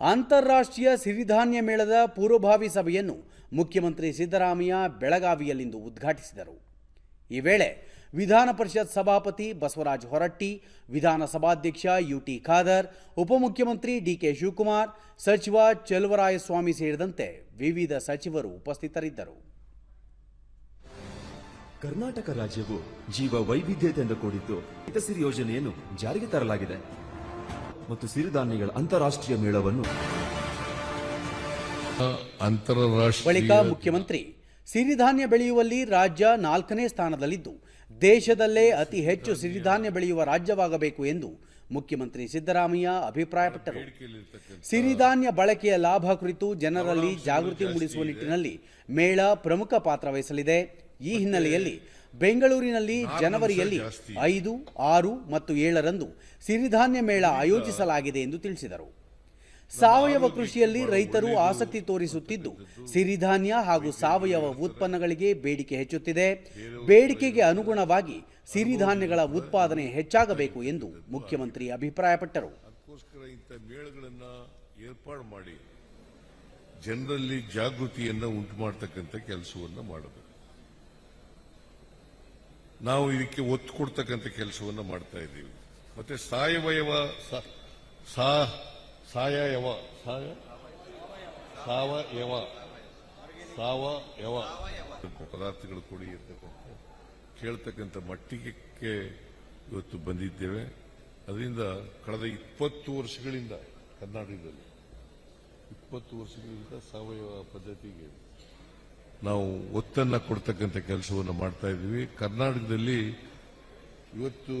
ಅಂತಾರಾಷ್ಟ್ರೀಯ ಸಿರಿಧಾನ್ಯ ಮೇಳದ ಪೂರ್ವಭಾವಿ ಸಭೆಯನ್ನು ಮುಖ್ಯಮಂತ್ರಿ ಸಿದ್ದರಾಮಯ್ಯ ಬೆಳಗಾವಿಯಲ್ಲಿಂದು ಉದ್ಘಾಟಿಸಿದರು. ಈ ವೇಳೆ ವಿಧಾನ ಪರಿಷತ್ ಸಭಾಪತಿ ಬಸವರಾಜ ಹೊರಟ್ಟಿ, ವಿಧಾನಸಭಾಧ್ಯಕ್ಷ ಯುಟಿ ಖಾದರ್, ಉಪಮುಖ್ಯಮಂತ್ರಿ ಡಿಕೆ ಶಿವಕುಮಾರ್, ಸಚಿವ ಚೆಲುವರಾಯಸ್ವಾಮಿ ಸೇರಿದಂತೆ ವಿವಿಧ ಸಚಿವರು ಉಪಸ್ಥಿತರಿದ್ದರು. ಕರ್ನಾಟಕ ರಾಜ್ಯವು ಜೀವ ವೈವಿಧ್ಯತೆಯಿಂದ ಕೂಡಿದ್ದು ಹಿತಸಿರಿ ಯೋಜನೆಯನ್ನು ಜಾರಿಗೆ ತರಲಾಗಿದೆ. ಮತ್ತು ಸಿರಿಧಾನ್ಯಗಳ ಅಂತಾರಾಷ್ಟ್ರೀಯ ಮೇಳವನ್ನು ಬಳಿಕ ಅಂತಾರಾಷ್ಟ್ರೀಯ ಮುಖ್ಯಮಂತ್ರಿ ಸಿರಿಧಾನ್ಯ ಬೆಳೆಯುವಲ್ಲಿ ರಾಜ್ಯ ನಾಲ್ಕನೇ ಸ್ಥಾನದಲ್ಲಿದ್ದು ದೇಶದಲ್ಲೇ ಅತಿ ಹೆಚ್ಚು ಸಿರಿಧಾನ್ಯ ಬೆಳೆಯುವ ರಾಜ್ಯವಾಗಬೇಕು ಎಂದು ಮುಖ್ಯಮಂತ್ರಿ ಸಿದ್ದರಾಮಯ್ಯ ಅಭಿಪ್ರಾಯಪಟ್ಟರು. ಸಿರಿಧಾನ್ಯ ಬಳಕೆಯ ಲಾಭ ಕುರಿತು ಜನರಲ್ಲಿ ಜಾಗೃತಿ ಮೂಡಿಸುವ ನಿಟ್ಟಿನಲ್ಲಿ ಮೇಳ ಪ್ರಮುಖ ಪಾತ್ರ ವಹಿಸಲಿದೆ. ಈ ಹಿನ್ನೆಲೆಯಲ್ಲಿ ಬೆಂಗಳೂರಿನಲ್ಲಿ ಜನವರಿಯಲ್ಲಿ ಐದು ಆರು ಮತ್ತು ಏಳರಂದು ಸಿರಿಧಾನ್ಯ ಮೇಳ ಆಯೋಜಿಸಲಾಗಿದೆ ಎಂದು ತಿಳಿಸಿದರು. ಸಾವಯವ ಕೃಷಿಯಲ್ಲಿ ರೈತರು ಆಸಕ್ತಿ ತೋರಿಸುತ್ತಿದ್ದು ಸಿರಿಧಾನ್ಯ ಹಾಗೂ ಸಾವಯವ ಉತ್ಪನ್ನಗಳಿಗೆ ಬೇಡಿಕೆ ಹೆಚ್ಚುತ್ತಿದೆ. ಬೇಡಿಕೆಗೆ ಅನುಗುಣವಾಗಿ ಸಿರಿಧಾನ್ಯಗಳ ಉತ್ಪಾದನೆ ಹೆಚ್ಚಾಗಬೇಕು ಎಂದು ಮುಖ್ಯಮಂತ್ರಿ ಅಭಿಪ್ರಾಯಪಟ್ಟರು. ಜನರಲ್ಲಿ ಜಾಗೃತಿಯನ್ನು ಉಂಟು ಮಾಡತಕ್ಕಂಥ ಕೆಲಸವನ್ನು ಮಾಡಬೇಕು. ನಾವು ಇದಕ್ಕೆ ಒತ್ತು ಕೊಡ್ತಕ್ಕಂಥ ಕೆಲಸವನ್ನು ಮಾಡ್ತಾ ಇದ್ದೀವಿ. ಮತ್ತೆ ಸಾವಯವ ಸ- ಸಾ- ಸಾವಯವ ಸಾಯ- ಸಾವಯವ ಸಾವಯವ. ಪದಾರ್ಥಗಳು ಕೊಡಿ ಇರ್ತಕ್ಕಂಥ ಕೇಳ್ತಕ್ಕಂಥ ಮಟ್ಟಿಗೆ ಇವತ್ತು ಬಂದಿದ್ದೇವೆ. ಅದರಿಂದ ಕಳೆದ ಇಪ್ಪತ್ತು ವರ್ಷಗಳಿಂದ ಕರ್ನಾಟಕದಲ್ಲಿ, ಇಪ್ಪತ್ತು ವರ್ಷಗಳಿಂದ ಸಾವಯವ ಪದ್ಧತಿಗೆ ನಾವು ಒತ್ತನ್ನು ಕೊಡ್ತಕ್ಕಂಥ ಕೆಲಸವನ್ನು ಮಾಡ್ತಾ ಇದ್ದೀವಿ. ಕರ್ನಾಟಕದಲ್ಲಿ ಇವತ್ತು